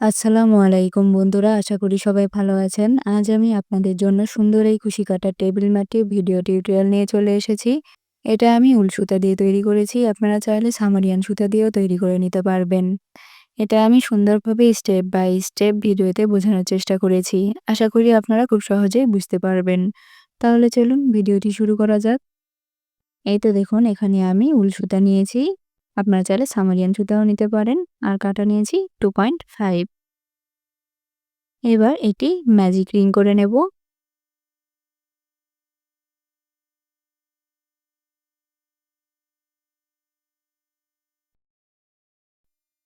আসসালামু আলাইকুম বন্ধুরা, আশা করি সবাই ভালো আছেন। আজ আমি আপনাদের জন্য সুন্দর এই খুশি কাটার টেবিল ম্যাটটি ভিডিও টিউটোরিয়াল নিয়ে চলে এসেছি। এটা আমি উল সুতা দিয়ে তৈরি করেছি, আপনারা চাইলে সামারিয়ান সুতা দিয়েও তৈরি করে নিতে পারবেন। এটা আমি সুন্দরভাবে স্টেপ বাই স্টেপ ভিডিওতে বোঝানোর চেষ্টা করেছি। আশা করি আপনারা খুব সহজেই বুঝতে পারবেন। তাহলে চলুন ভিডিওটি শুরু করা যাক। এই তো দেখুন, এখানে আমি উল সুতা নিয়েছি। আপনারা চাইলে সামারিয়ান সুতাও নিতে পারেন। আর কাটা নিয়েছি টু পয়েন্ট ফাইভ এবার এটি ম্যাজিক রিং করে নেব।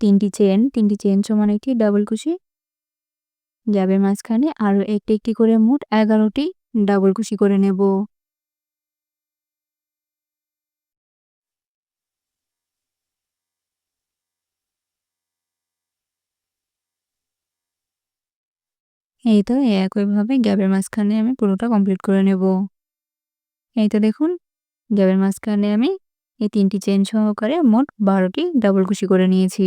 তিনটি চেন তিনটি চেন সমান একটি ডাবল কুশি। যাবে মাঝখানে আরও একটি একটি করে মোট এগারোটি ডাবল কুশি করে নেব। এই তো একইভাবে গ্যাপের মাঝখানে আমি পুরোটা কমপ্লিট করে নেব। এই তো দেখুন, গ্যাপের মাঝখানে আমি এই তিনটি চেন সহকারে মোট বারোটি ডাবল কুশি করে নিয়েছি।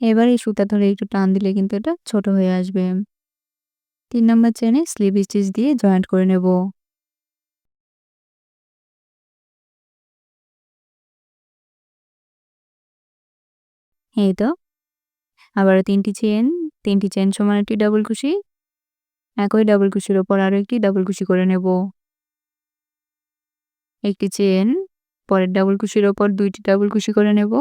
এবার এই সুতা ধরে একটু টান দিলে কিন্তু এটা ছোট হয়ে আসবে। তিন নম্বর চেনে স্লিপ স্টিচ দিয়ে জয়েন্ট করে নেব। এই তো আবার তিনটি চেন তিনটি চেন সমান একটি ডাবল কুশি একই ডাবল কুশির ওপর আরও একটি ডাবল কুশি করে নেব। একটি চেন পরের ডাবল কুশির ওপর দুইটি ডাবল কুশি করে নেব।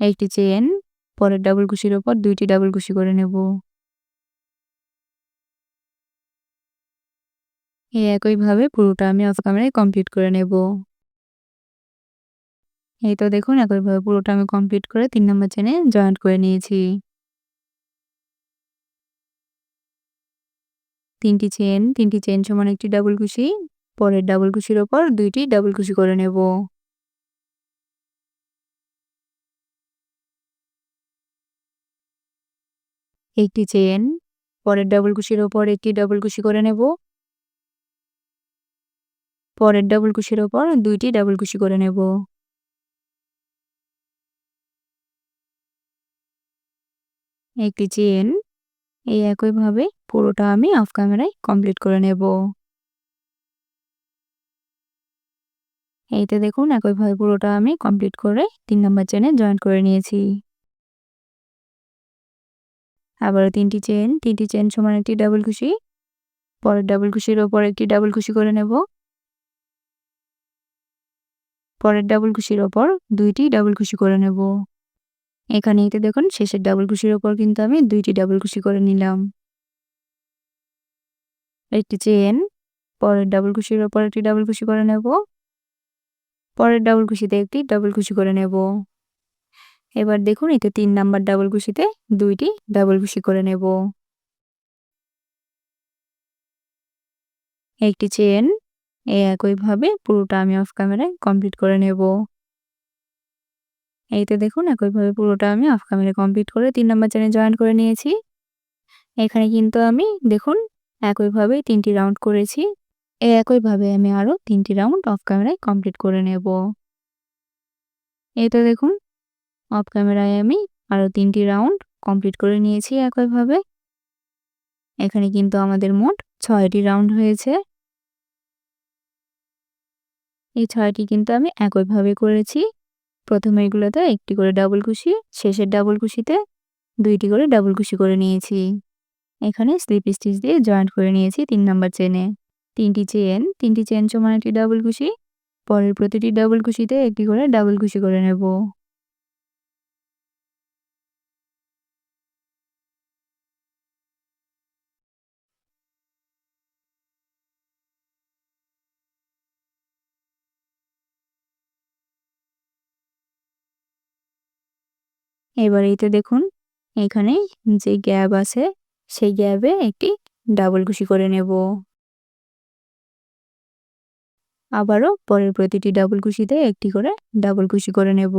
একটি চেন পরের ডাবল কুশির ওপর দুইটি ডাবল কুশি করে নেব। এই একইভাবে পুরোটা আমি অফ ক্যামেরায় কমপ্লিট করে নেব। এই তো দেখুন, একইভাবে পুরোটা আমি কমপ্লিট করে তিন নম্বর চেনে জয়েন্ট করে নিয়েছি। তিনটি চেন তিনটি চেন সমান একটি ডাবল কুশি পরের ডাবল কুশির ওপর দুইটি ডাবল কুশি করে নেব। একটি চেন পরের ডাবল কুশির ওপর একটি ডাবল কুশি করে নেব। পরের ডাবল কুশির ওপর দুইটি ডাবল কুশি করে নেব। একটি চেন এই একইভাবে পুরোটা আমি অফ ক্যামেরায় কমপ্লিট করে নেব। এইতে দেখুন একইভাবে পুরোটা আমি কমপ্লিট করে তিন নম্বর চেনে জয়েন করে নিয়েছি। আবার তিনটি চেন তিনটি চেন সমান একটি ডাবল খুশি, পরের ডাবল খুশির ওপর একটি ডাবল খুশি করে নেব। পরের ডাবল খুশির ওপর দুইটি ডাবল খুশি করে নেব। এখানে এতে দেখুন, শেষের ডাবল কুশির ওপর কিন্তু আমি দুইটি ডাবল কুশি করে নিলাম। একটি চেন পরের ডাবল কুশির ওপর একটি ডাবল কুশি করে নেব। পরের ডাবল কুশিতে একটি ডাবল কুশি করে নেব। এবার দেখুন, এতে তিন নাম্বার ডাবল কুশিতে দুইটি ডাবল কুশি করে নেব। একটি চেন একইভাবে পুরোটা আমি অফ ক্যামেরায় কমপ্লিট করে নেব। এইতে দেখুন একইভাবে পুরোটা আমি অফ ক্যামেরা কমপ্লিট করে তিন নম্বর চ্যানেল জয়েন করে নিয়েছি। এখানে কিন্তু আমি দেখুন একইভাবে তিনটি রাউন্ড করেছি। এই একইভাবে আমি আরও তিনটি রাউন্ড অফ ক্যামেরায় কমপ্লিট করে নেব। এই তো দেখুন অফ ক্যামেরায় আমি আরও তিনটি রাউন্ড কমপ্লিট করে নিয়েছি একইভাবে। এখানে কিন্তু আমাদের মোট ছয়টি রাউন্ড হয়েছে। এই ছয়টি কিন্তু আমি একইভাবে করেছি। প্রথমে এগুলোতে একটি করে ডাবল কুশি শেষের ডাবল কুশিতে দুইটি করে ডাবল কুশি করে নিয়েছি। এখানে স্লিপ স্টিচ দিয়ে জয়েন্ট করে নিয়েছি তিন নাম্বার চেনে তিনটি চেন তিনটি চেন সমান একটি ডাবল কুশি পরের প্রতিটি ডাবল কুশিতে একটি করে ডাবল কুশি করে নেব। এবার এইতে দেখুন, এখানে যে গ্যাপ আছে, সেই গ্যাপে একটি ডাবল কুশি করে নেব। আবারও পরের প্রতিটি ডাবল কুশিতে একটি করে ডাবল কুশি করে নেব।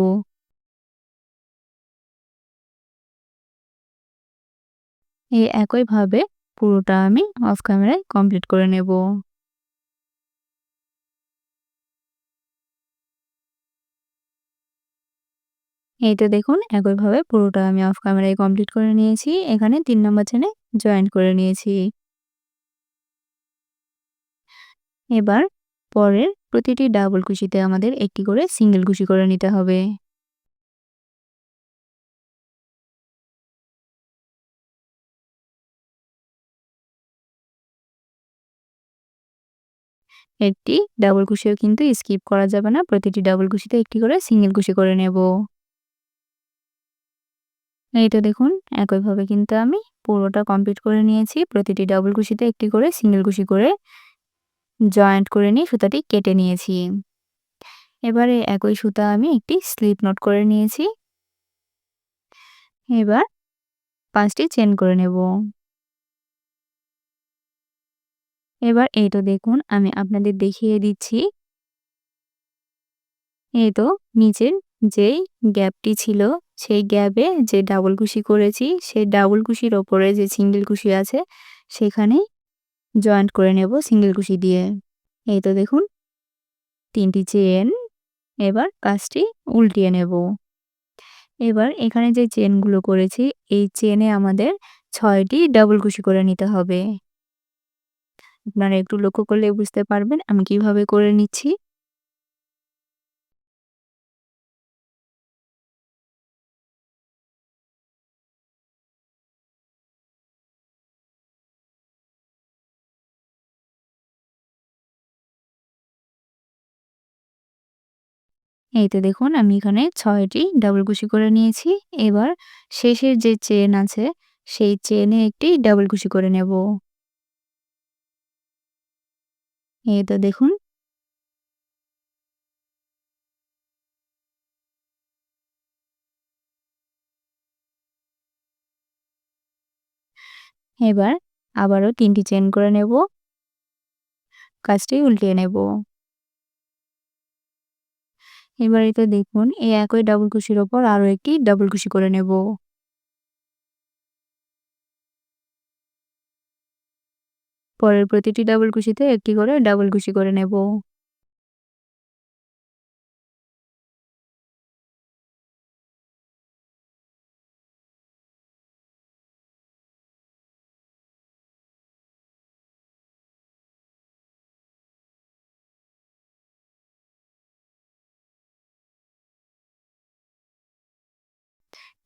এই একইভাবে পুরোটা আমি অফ ক্যামেরায় কমপ্লিট করে নেব। এই তো দেখুন, একইভাবে পুরোটা আমি অফ ক্যামেরায় কমপ্লিট করে নিয়েছি। এখানে তিন নম্বর চেনে জয়েন্ট করে নিয়েছি। এবার পরের প্রতিটি ডাবল কুশিতে আমাদের একটি করে সিঙ্গেল কুশি করে নিতে হবে। একটি ডাবল কুশিও কিন্তু স্কিপ করা যাবে না। প্রতিটি ডাবল কুশিতে একটি করে সিঙ্গেল কুশি করে নেব। এই তো দেখুন একইভাবে কিন্তু আমি পুরোটা কমপ্লিট করে নিয়েছি। প্রতিটি ডাবল কুশিতে একটি করে সিঙ্গেল কুশি করে জয়েন্ট করে নিয়ে সুতাটি কেটে নিয়েছি। এবারে একই সুতা আমি একটি স্লিপ নট করে নিয়েছি। এবার পাঁচটি চেন করে নেব। এবার এই তো দেখুন, আমি আপনাদের দেখিয়ে দিচ্ছি। এই তো নিচের যেই গ্যাপটি ছিল, সেই গ্যাপে যে ডাবল কুশি করেছি, সেই ডাবল কুশির ওপরে যে সিঙ্গেল কুশি আছে, সেখানেই জয়েন্ট করে নেব সিঙ্গেল কুশি দিয়ে। এই তো দেখুন, তিনটি চেন এবার কাজটি উল্টিয়ে নেব। এবার এখানে যে চেনগুলো করেছি, এই চেনে আমাদের ছয়টি ডাবল কুশি করে নিতে হবে। আপনারা একটু লক্ষ্য করলে বুঝতে পারবেন আমি কীভাবে করে নিচ্ছি। এই তো দেখুন আমি এখানে ছয়টি ডাবল কুশি করে নিয়েছি। এবার শেষের যে চেন আছে, সেই চেনে একটি ডাবল কুশি করে নেব। এই তো দেখুন এবার আবারও তিনটি চেন করে নেব কাজটি উল্টিয়ে নেব এবার তো দেখুন, এই একই ডাবল কুশির ওপর আরও একটি ডাবল কুশি করে নেব। পরের প্রতিটি ডাবল কুশিতে একটি করে ডাবল কুশি করে নেব।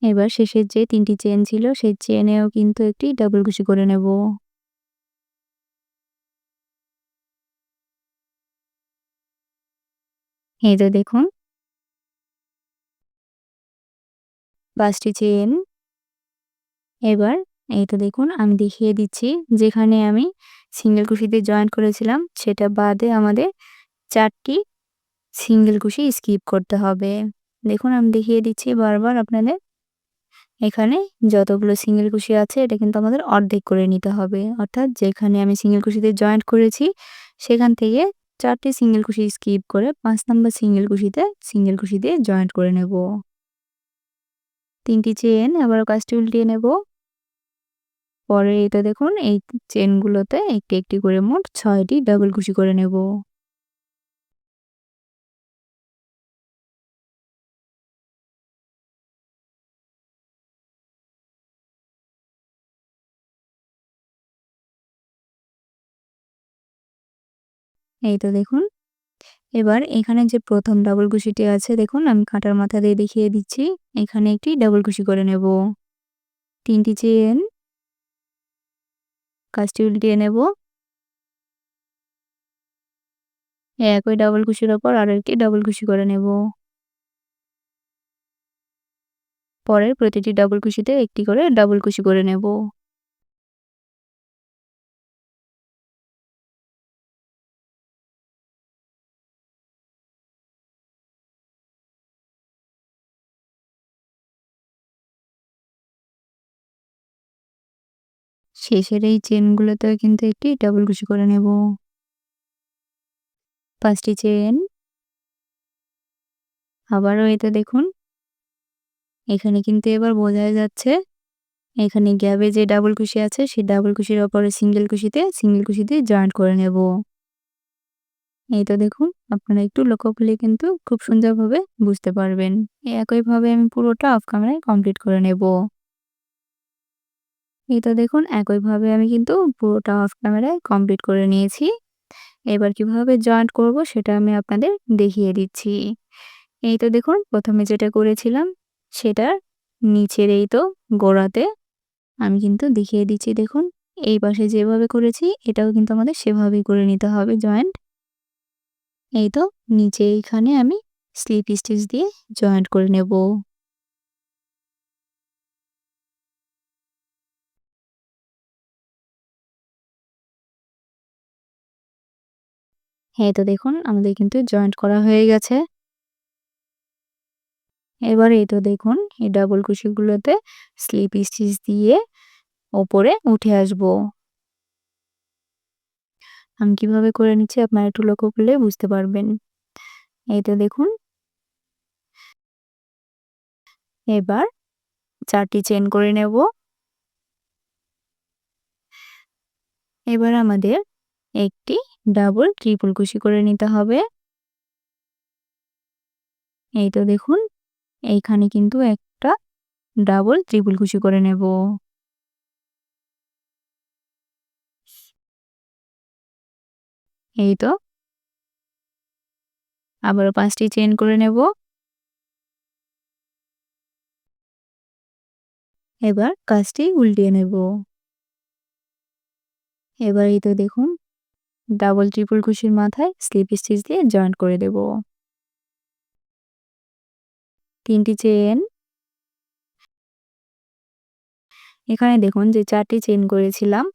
এবার শেষের যে তিনটি চেন ছিল, সেই চেনেও কিন্তু একটি ডাবল কুশি করে নেব। এই তো দেখুন। পাঁচটি চেন। এবার এই তো দেখুন, আমি দেখিয়ে দিচ্ছি, যেখানে আমি সিঙ্গেল কুশিতে জয়েন্ট করেছিলাম, সেটা বাদে আমাদের চারটি সিঙ্গেল কুশি স্কিপ করতে হবে। দেখুন, আমি দেখিয়ে দিচ্ছি বারবার আপনাদের। এখানে যতগুলো সিঙ্গেল কুশি আছে, এটা কিন্তু আমাদের অর্ধেক করে নিতে হবে। অর্থাৎ যেখানে আমি সিঙ্গেল কুশিতে জয়েন্ট করেছি, সেখান থেকে চারটি সিঙ্গেল কুশি স্কিপ করে পাঁচ নাম্বার সিঙ্গেল কুশিতে সিঙ্গেল কুশি দিয়ে জয়েন্ট করে নেব। তিনটি চেন আবার কাজটি উল্টিয়ে নেব। পরে এটা দেখুন, এই চেনগুলোতে একটি একটি করে মোট ছয়টি ডাবল কুশি করে নেব। এই তো দেখুন। এবার এখানে যে প্রথম ডাবল কুশিটি আছে, দেখুন আমি কাঁটার মাথা দিয়ে দেখিয়ে দিচ্ছি। এখানে একটি ডাবল কুশি করে নেব। তিনটি চেন কাজটি উল্টিয়ে নেব। একই ডাবল কুশির ওপর আরও একটি ডাবল কুশি করে নেব। পরের প্রতিটি ডাবল কুশিতে একটি করে ডাবল কুশি করে নেব। শেষের এই চেনগুলোতেও কিন্তু একটি ডাবল কুশি করে নেব। পাঁচটি চেন আবারও এতে দেখুন। এখানে কিন্তু এবার বোঝা যাচ্ছে, এখানে গ্যাবে যে ডাবল কুশি আছে, সেই ডাবল কুশির ওপরে সিঙ্গেল কুশিতে সিঙ্গেল কুশিতে জয়েন্ট করে নেব। এই তো দেখুন, আপনারা একটু লক্ষ্য করলে কিন্তু খুব সুন্দরভাবে বুঝতে পারবেন। একইভাবে আমি পুরোটা অফ ক্যামেরায় কমপ্লিট করে নেব। এই তো দেখুন, একইভাবে আমি কিন্তু পুরোটা অফ ক্যামেরায় কমপ্লিট করে নিয়েছি। এবার কীভাবে জয়েন্ট করব সেটা আমি আপনাদের দেখিয়ে দিচ্ছি। এই তো দেখুন, প্রথমে যেটা করেছিলাম সেটার নিচের এই তো গোড়াতে আমি কিন্তু দেখিয়ে দিচ্ছি, দেখুন। এই পাশে যেভাবে করেছি, এটাও কিন্তু আমাদের সেভাবেই করে নিতে হবে জয়েন্ট এই তো নিচে এইখানে আমি স্লিপ স্টিচ দিয়ে জয়েন্ট করে নেব। হ্যাঁ তো দেখুন, আমাদের কিন্তু জয়েন্ট করা হয়ে গেছে। এবার এই তো দেখুন, এই ডাবল কুশিগুলোতে স্লিপ স্টিচ দিয়ে ওপরে উঠে আসব। আমি কীভাবে করে নিচ্ছি আপনারা একটু লক্ষ্য করলে বুঝতে পারবেন। এই তো দেখুন। এবার চারটি চেন করে নেব। এবার আমাদের একটি ডাবল, ট্রিপল কুশি করে নিতে হবে। এই তো দেখুন, এইখানে কিন্তু একটা ডাবল, ট্রিপল কুশি করে নেব। এই তো। আবারও পাঁচটি চেন করে নেব। এবার কাজটি উল্টিয়ে নেব। এবার এই তো দেখুন ডাবল ট্রিপল কুশির মাথায় স্লিপ স্টিচ দিয়ে জয়েন্ট করে দেব। তিনটি চেন এখানে দেখুন যে চারটি চেন করেছিলাম,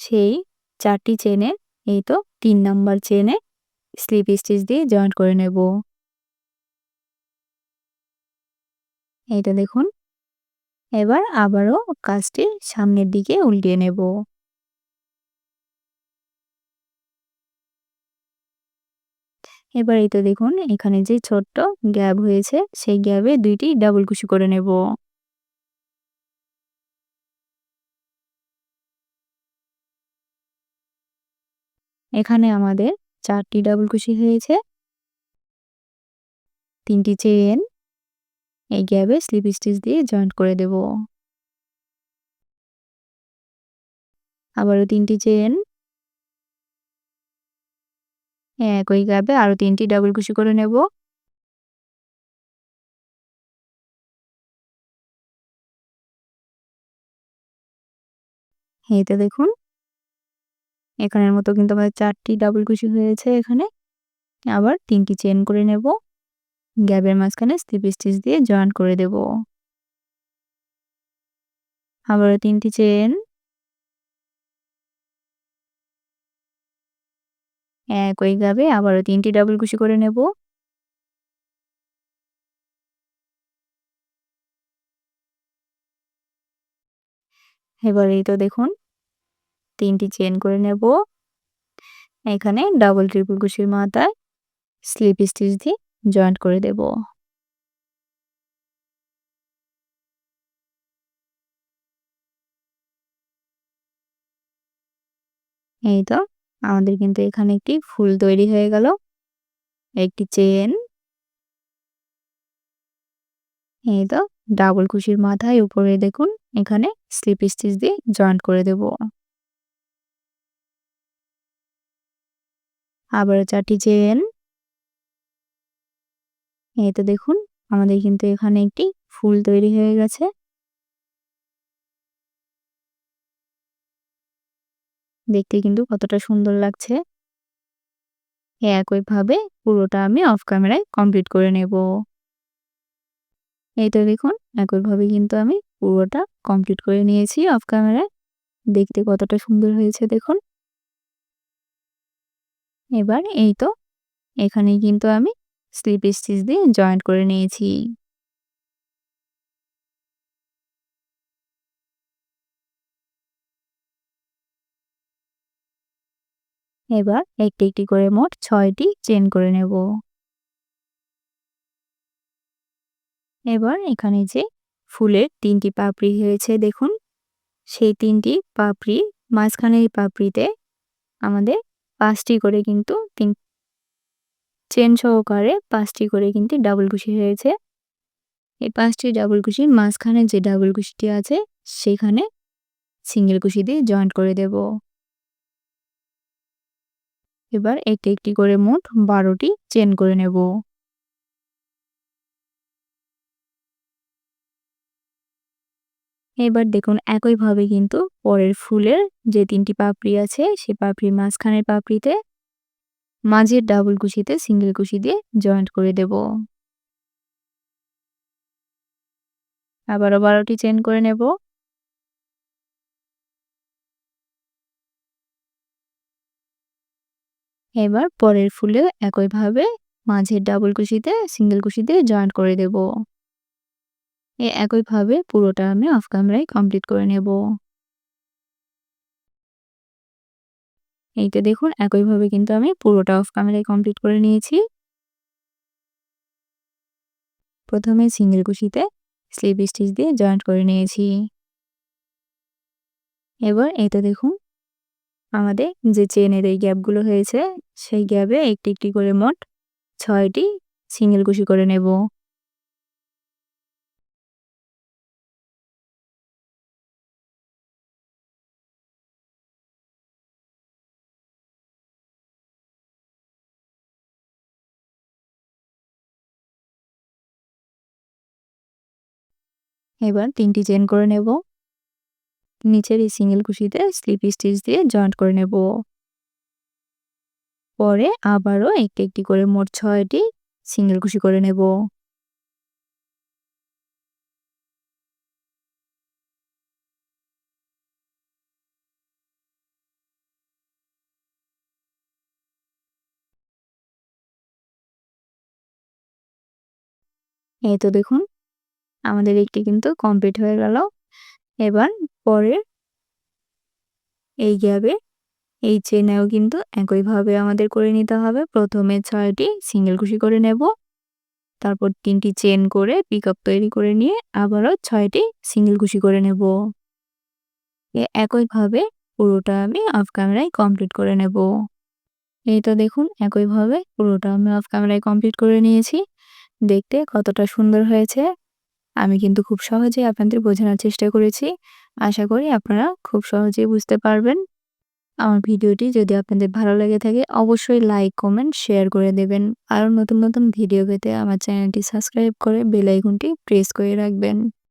সেই চারটি চেনে এই তো তিন নাম্বার চেনে স্লিপ স্টিচ দিয়ে জয়েন্ট করে নেব। এইটা দেখুন। এবার আবারও কাজটি সামনের দিকে উল্টিয়ে নেব। এবার এই তো দেখুন, এখানে যে ছোট্ট গ্যাপ হয়েছে, সেই গ্যাপে দুইটি ডাবল কুশি করে নেব। এখানে আমাদের চারটি ডাবল কুশি হয়েছে। তিনটি চেন এই গ্যাপে স্লিপ স্টিচ দিয়ে জয়েন্ট করে দেব। আবারও তিনটি চেন একই গ্যাপে আরও তিনটি ডাবল কুশি করে নেব। এই দেখুন। এখানের মতো কিন্তু আমাদের চারটি ডাবল কুশি হয়েছে এখানে। আবার তিনটি চেন করে নেব। গ্যাপের মাঝখানে স্লিপ স্টিচ দিয়ে জয়েন করে দেব। আবারও তিনটি চেন একই গাবে আবারও তিনটি ডাবল কুশি করে নেব। এবার এই তো দেখুন, তিনটি চেন করে নেব। এখানে ডাবল ট্রিপল কুশির মাথায় স্লিপ স্টিচ দিয়ে জয়েন্ট করে দেব। এই তো আমাদের কিন্তু এখানে একটি ফুল তৈরি হয়ে গেল। একটি চেন। এই তো, ডাবল কুশির মাথায় উপরে দেখুন, এখানে স্লিপ স্টিচ দিয়ে জয়েন্ট করে দেব। আবার চারটি চেন। এই তো দেখুন, আমাদের কিন্তু এখানে একটি ফুল তৈরি হয়ে গেছে। দেখতে কিন্তু কতটা সুন্দর লাগছে। একইভাবে পুরোটা আমি অফ ক্যামেরায় কমপ্লিট করে নেব। এই তো দেখুন, একইভাবে কিন্তু আমি পুরোটা কমপ্লিট করে নিয়েছি অফ ক্যামেরায় দেখতে কতটা সুন্দর হয়েছে দেখুন। এবার এই তো এখানে কিন্তু আমি স্লিপ স্টিচ দিয়ে জয়েন্ট করে নিয়েছি। এবার একটি একটি করে মোট ছয়টি চেন করে নেব। এবার এখানে যে ফুলের তিনটি পাপড়ি হয়েছে, দেখুন। সেই তিনটি পাপড়ি মাঝখানের পাপড়িতে আমাদের পাঁচটি করে কিন্তু তিন চেন সহকারে পাঁচটি করে কিন্তু ডাবল কুশি হয়েছে। এই পাঁচটি ডাবল কুশির মাঝখানে যে ডাবল কুশিটি আছে, সেখানে সিঙ্গেল কুশি দিয়ে জয়েন্ট করে দেব। এবার একটি একটি করে মোট বারোটি চেন করে নেব। এবার দেখুন একইভাবে কিন্তু পরের ফুলের যে তিনটি পাপড়ি আছে, সে পাপড়ির মাঝখানের পাপড়িতে মাঝের ডাবল কুশিতে সিঙ্গেল কুশি দিয়ে জয়েন্ট করে দেব। আবারও বারোটি চেন করে নেব। এবার পরের ফুলে একইভাবে মাঝের ডাবল কুশিতে সিঙ্গেল কুশিতে জয়েন্ট করে দেব। এ একইভাবে পুরোটা আমি অফ ক্যামেরায় কমপ্লিট করে নেব। এই তো দেখুন, একইভাবে কিন্তু আমি পুরোটা অফ ক্যামেরায় কমপ্লিট করে নিয়েছি। প্রথমে সিঙ্গেল কুশিতে স্লিপ স্টিচ দিয়ে জয়েন্ট করে নিয়েছি। এবার এই তো দেখুন আমাদের যে চেনের এই গ্যাপগুলো হয়েছে, সেই গ্যাপে একটি একটি করে মোট ছয়টি সিঙ্গেল কুশি করে নেব। এবার তিনটি চেন করে নেব। নিচের এই সিঙ্গেল কুশিতে স্লিপ স্টিচ দিয়ে জয়েন্ট করে নেব। পরে আবারও একটি একটি করে মোট ছয়টি সিঙ্গেল কুশি করে নেব। এই তো দেখুন, আমাদের একটি কিন্তু কমপ্লিট হয়ে গেল। এবার পরে এই গ্যাপে এই চেনেও কিন্তু একইভাবে আমাদের করে নিতে হবে। প্রথমে ছয়টি সিঙ্গেল কুশি করে নেব। তারপর তিনটি চেন করে পিক আপ তৈরি করে নিয়ে আবারও ছয়টি সিঙ্গেল কুশি করে নেব। একইভাবে পুরোটা আমি অফ ক্যামেরায় কমপ্লিট করে নেব। এই তো দেখুন, একইভাবে পুরোটা আমি অফ ক্যামেরায় কমপ্লিট করে নিয়েছি। দেখতে কতটা সুন্দর হয়েছে। আমি কিন্তু খুব সহজে আপনাদের বোঝানোর চেষ্টা করেছি। আশা করি আপনারা খুব সহজেই বুঝতে পারবেন। আমার ভিডিওটি যদি আপনাদের ভালো লেগে থাকে, অবশ্যই লাইক, কমেন্ট, শেয়ার করে দেবেন। আরও নতুন নতুন ভিডিও পেতে আমার চ্যানেলটি সাবস্ক্রাইব করে বেল আইকনটি প্রেস করে রাখবেন।